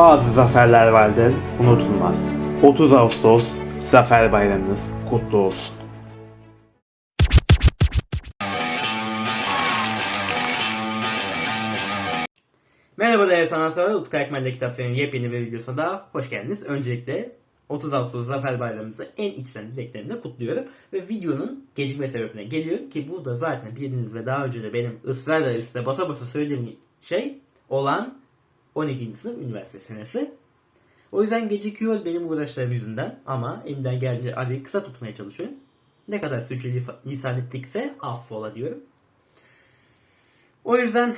Bazı zaferler vardır, unutulmaz. 30 Ağustos Zafer Bayramınız kutlu olsun. Merhaba değerli sanatseverler, Utku Ekmen'de kitap serinin yepyeni bir videosuna daha hoş geldiniz. Öncelikle 30 Ağustos Zafer Bayramımızı en içten dileklerimle kutluyorum. Ve videonun gecikme sebebine geliyorum ki bu da zaten bildiğiniz ve daha önce de benim ısrarla üstüne basa basa söylediğim şey olan 12. sınıf üniversite senesi. O yüzden gecikiyor benim uğraşlarım yüzünden ama elimden geldiğince arayı kısa tutmaya çalışıyorum. Ne kadar sürçülü lisan ettikse affola diyorum. O yüzden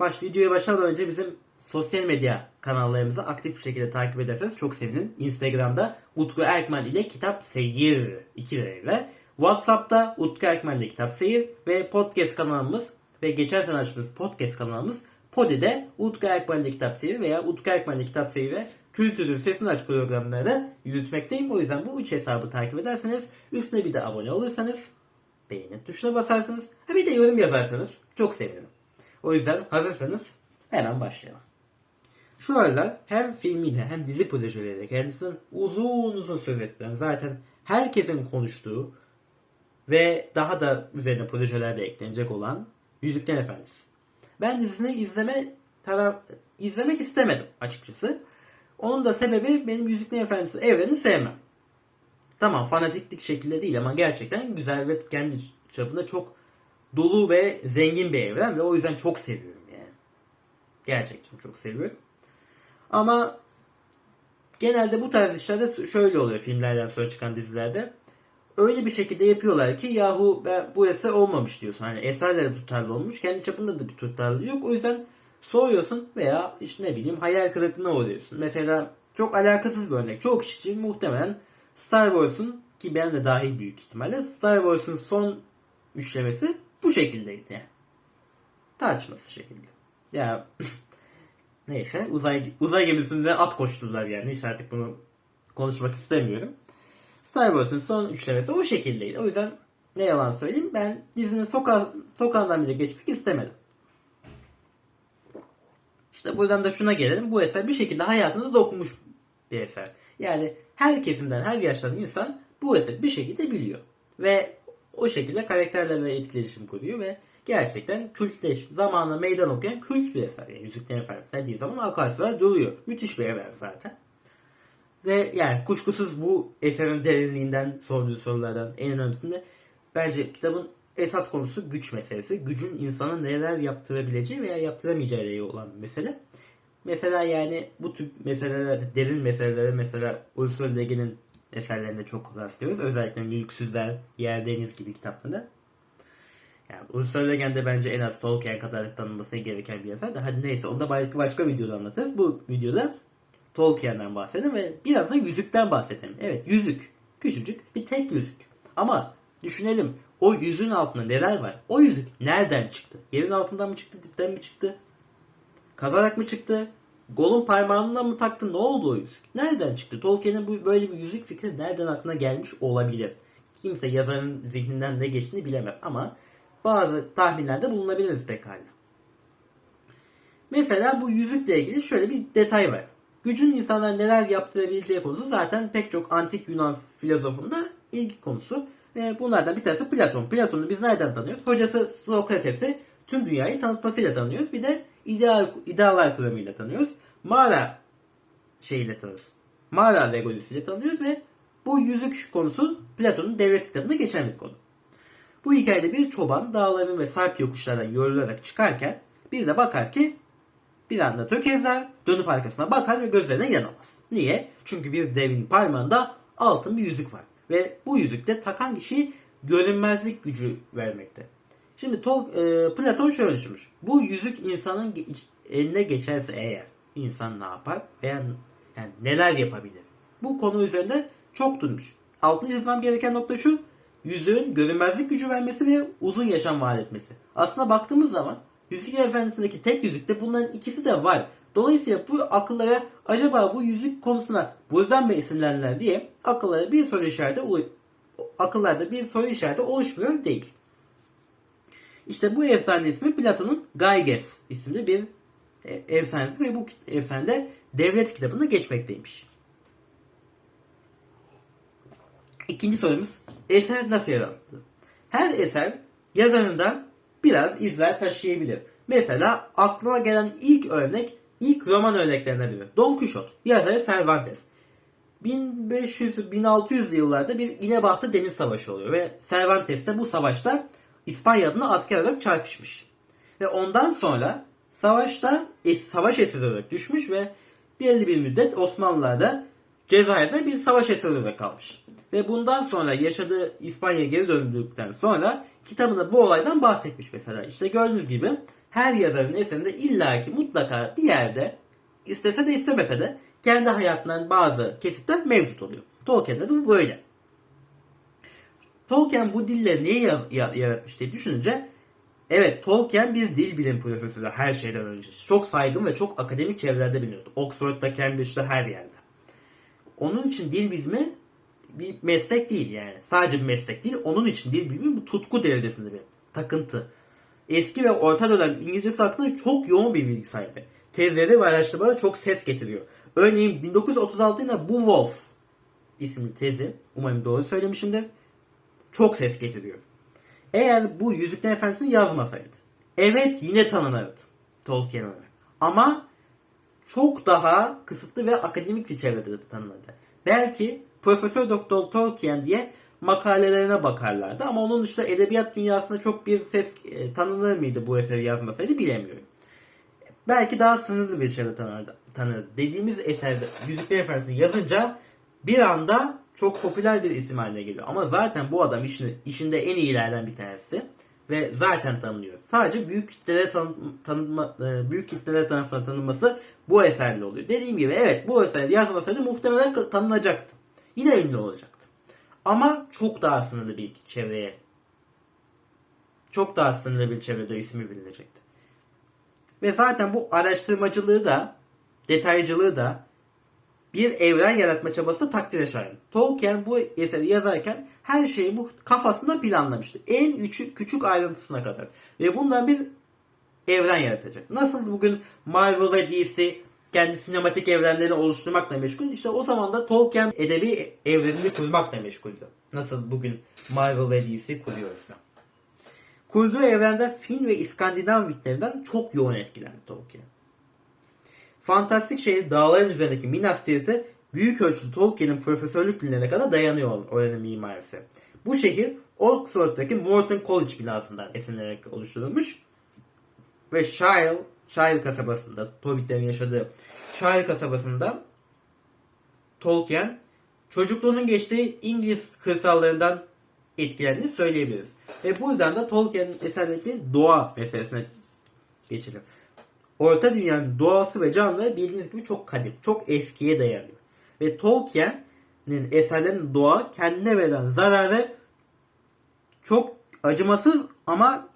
baş videoya başlamadan önce bizim sosyal medya kanallarımızı aktif bir şekilde takip ederseniz çok sevinirim. Instagram'da Utku Erkmen ile Kitap Seyir ikileriyle. WhatsApp'ta Utku Erkmen ile Kitap Seyir ve podcast kanalımız ve geçen sene açtığımız podcast kanalımız Podi'de Utku Erkmen ile Kitap Seyir veya Utku Erkmen ile Kitap Seyir ve Kültürün Sesini Aç programları yürütmekteyim. O yüzden bu üç hesabı takip ederseniz üstüne bir de abone olursanız beğeni tuşuna basarsanız ha bir de yorum yazarsanız çok sevinirim. O yüzden hazırsanız hemen başlayalım. Şu aralar hem filmiyle hem dizi projeleriyle kendisinden uzun uzun söz ettiren zaten herkesin konuştuğu ve daha da üzerine projeler de eklenecek olan Yüzüklerin Efendisi. Ben dizisini izleme taraf izlemek istemedim açıkçası. Onun da sebebi benim Yüzüklerin Efendisi evrenini sevmem. Tamam fanatiklik şekilde değil ama gerçekten güzel ve kendi çapında çok dolu ve zengin bir evren ve o yüzden çok seviyorum yani. Gerçekten çok seviyorum. Ama genelde bu tarz işlerde şöyle oluyor filmlerden sonra çıkan dizilerde. Öyle bir şekilde yapıyorlar ki yahu ben bu eser olmamış diyorsun. Hani eserlere tutarlı olmuş. Kendi çapında da bir tutarlı yok. O yüzden soğuyorsun veya işte ne bileyim hayal kırıklığına uğruyorsun. Mesela çok alakasız bir örnek. Çok kişi muhtemelen Star Wars'un ki ben de dahil büyük ihtimalle Star Wars'un son üçlemesi bu şekildeydi yani. Tartışması şekilde. Ya neyse uzay uzay gemisinde at koştular yani. Hiç artık bunu konuşmak istemiyorum. Wars'un son üçlemesi o şekildeydi. O yüzden ne yalan söyleyeyim ben dizinin soka sokağından bile geçmek istemedim. İşte buradan da şuna gelelim. Bu eser bir şekilde hayatınıza dokunmuş bir eser. Yani her kesimden, her yaştan insan bu eseri bir şekilde biliyor. Ve o şekilde karakterlerle etkileşim kuruyor ve gerçekten kültleş, zamanla meydan okuyan kült bir eser. Yani Yüzüklerin Efendisi dediği zaman akarsular duruyor. Müthiş bir evren zaten. Ve yani kuşkusuz bu eserin derinliğinden sorduğu sorulardan en önemlisinde bence kitabın esas konusu güç meselesi. Gücün insana neler yaptırabileceği veya yaptıramayacağı ile olan bir mesele. Mesela yani bu tür meseleler, derin meselelere mesela Ursula Le Guin'in eserlerinde çok rastlıyoruz. Özellikle Mülksüzler, Yer Deniz gibi kitaplarında. Yani Ursula Le Guin de bence en az Tolkien kadar tanınması gereken bir yazar da hadi neyse onu da başka, başka videoda anlatırız. Bu videoda Tolkien'den bahsedelim ve biraz da yüzükten bahsedelim. Evet yüzük. Küçücük bir tek yüzük. Ama düşünelim o yüzüğün altında neler var? O yüzük nereden çıktı? Yerin altından mı çıktı? Dipten mi çıktı? Kazarak mı çıktı? Golun parmağından mı taktı? Ne oldu o yüzük? Nereden çıktı? Tolkien'in bu böyle bir yüzük fikri nereden aklına gelmiş olabilir? Kimse yazarın zihninden ne geçtiğini bilemez ama bazı tahminlerde bulunabiliriz pekala. Mesela bu yüzükle ilgili şöyle bir detay var. Gücün insanlara neler yaptırabileceği konusu zaten pek çok antik Yunan filozofunda ilgi konusu. Ve bunlardan bir tanesi Platon. Platon'u biz nereden tanıyoruz? Hocası Sokrates'i tüm dünyayı tanıtmasıyla tanıyoruz. Bir de ideal, idealar kuramıyla tanıyoruz. Mağara şeyiyle tanıyoruz. Mağara legolisiyle tanıyoruz ve bu yüzük konusu Platon'un devlet kitabında geçen bir konu. Bu hikayede bir çoban dağların ve sarp yokuşlardan yorularak çıkarken bir de bakar ki bir anda tökezler, dönüp arkasına bakar ve gözlerine yanamaz. Niye? Çünkü bir devin parmağında altın bir yüzük var. Ve bu yüzükte takan kişi görünmezlik gücü vermekte. Şimdi Tol e, Platon şöyle düşünmüş. Bu yüzük insanın ge- eline geçerse eğer insan ne yapar veya yani neler yapabilir? Bu konu üzerinde çok durmuş. Altını çizmem gereken nokta şu. Yüzüğün görünmezlik gücü vermesi ve uzun yaşam vaat etmesi. Aslında baktığımız zaman Yüzükler Efendisi'ndeki tek yüzükte bunların ikisi de var. Dolayısıyla bu akıllara acaba bu yüzük konusuna buradan mı esinlendiler diye akıllara bir soru işareti akıllarda bir soru işareti oluşmuyor değil. İşte bu efsane ismi Platon'un Gyges isimli bir e, efsanesi ve bu efsanede devlet kitabında geçmekteymiş. İkinci sorumuz eser nasıl yaratıldı? Her eser yazarından biraz izler taşıyabilir. Mesela aklıma gelen ilk örnek ilk roman örneklerinden biri. Don Quixote. Yazarı Cervantes. 1500-1600 yıllarda bir İnebahtı Deniz Savaşı oluyor ve Cervantes de bu savaşta İspanya adına asker olarak çarpışmış. Ve ondan sonra savaşta savaş esiri olarak düşmüş ve belli bir müddet Osmanlılar'da Cezayir'de bir savaş esiri olarak kalmış. Ve bundan sonra yaşadığı İspanya'ya geri döndükten sonra kitabında bu olaydan bahsetmiş mesela. İşte gördüğünüz gibi her yazarın eserinde illaki mutlaka bir yerde istese de istemese de kendi hayatından bazı kesitler mevcut oluyor. Tolkien'de de bu böyle. Tolkien bu dille neyi ya- ya- yaratmış diye düşününce evet Tolkien bir dil bilim profesörü her şeyden önce. Çok saygın ve çok akademik çevrelerde biliniyordu. Oxford'da, Cambridge'de her yerde. Onun için dil bilimi bir meslek değil yani. Sadece bir meslek değil. Onun için dil bilimi bu tutku derecesinde bir takıntı. Eski ve orta dönem İngilizcesi hakkında çok yoğun bir bilgi sahibi. Tezleri ve araştırmaları çok ses getiriyor. Örneğin 1936 yılında Bu Wolf isimli tezi, umarım doğru söylemişimdir, çok ses getiriyor. Eğer bu Yüzüklerin Efendisi'ni yazmasaydı, evet yine tanınırdı Tolkien olarak. Ama çok daha kısıtlı ve akademik bir çevrede de tanınırdı. Belki Profesör Doktor Tolkien diye makalelerine bakarlardı ama onun dışında edebiyat dünyasında çok bir ses e, tanınır mıydı bu eseri yazmasaydı bilemiyorum. Belki daha sınırlı bir çevre tanırdı. tanırdı. Dediğimiz eserde Yüzüklerin Efendisi'ni yazınca bir anda çok popüler bir isim haline geliyor. Ama zaten bu adam işini, işinde en iyilerden bir tanesi ve zaten tanınıyor. Sadece büyük kitlere tan tanınma, e, büyük kitlere tarafından tanınması bu eserle oluyor. Dediğim gibi evet bu eser yazmasaydı muhtemelen tanınacaktı. Yine ünlü olacaktı. Ama çok daha sınırlı bir çevreye çok daha sınırlı bir çevrede ismi bilinecekti. Ve zaten bu araştırmacılığı da detaycılığı da bir evren yaratma çabası takdire şayan. Tolkien bu eseri yazarken her şeyi bu kafasında planlamıştı. En küçük, küçük ayrıntısına kadar. Ve bundan bir evren yaratacak. Nasıl bugün Marvel ve DC kendi sinematik evrenlerini oluşturmakla meşgul. İşte o zaman da Tolkien edebi evrenini kurmakla meşguldü. Nasıl bugün Marvel ve DC kuruyorsa. Kurduğu evrende Fin ve İskandinav mitlerinden çok yoğun etkilendi Tolkien. Fantastik şehir dağların üzerindeki Minas Tirith'e büyük ölçüde Tolkien'in profesörlük günlerine kadar dayanıyor oranın mimarisi. Bu şehir Oxford'daki Morton College binasından esinlenerek oluşturulmuş ve Shire, Shire kasabasında, Hobbitlerin yaşadığı Shire kasabasında Tolkien çocukluğunun geçtiği İngiliz kırsallarından etkilendiğini söyleyebiliriz. Ve buradan da Tolkien'in eserindeki doğa meselesine geçelim. Orta Dünya'nın doğası ve canlıları bildiğiniz gibi çok kadim, çok eskiye dayanıyor. Ve Tolkien'in eserlerinin doğa kendine verilen zararı çok acımasız ama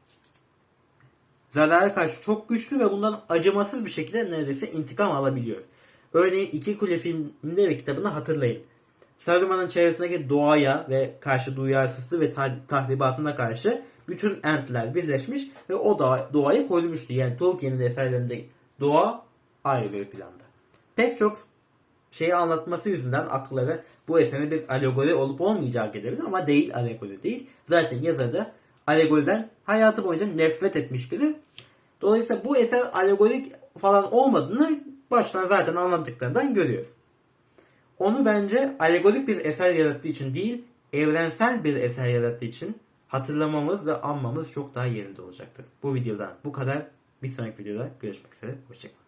zarara karşı çok güçlü ve bundan acımasız bir şekilde neredeyse intikam alabiliyor. Örneğin İki Kule filminde ve kitabını hatırlayın. Saruman'ın çevresindeki doğaya ve karşı duyarsızlığı ve ta- tahribatına karşı bütün entler birleşmiş ve o da doğayı korumuştu. Yani Tolkien'in eserlerinde doğa ayrı bir planda. Pek çok şeyi anlatması yüzünden akıllara bu eserin bir alegori olup olmayacağı gelebilir ama değil alegori değil. Zaten yazar da alegoriden hayatı boyunca nefret etmiştir. Dolayısıyla bu eser alegorik falan olmadığını baştan zaten anlattıklarından görüyoruz. Onu bence alegorik bir eser yarattığı için değil, evrensel bir eser yarattığı için hatırlamamız ve anmamız çok daha yerinde olacaktır. Bu videodan bu kadar. Bir sonraki videoda görüşmek üzere. Hoşçakalın.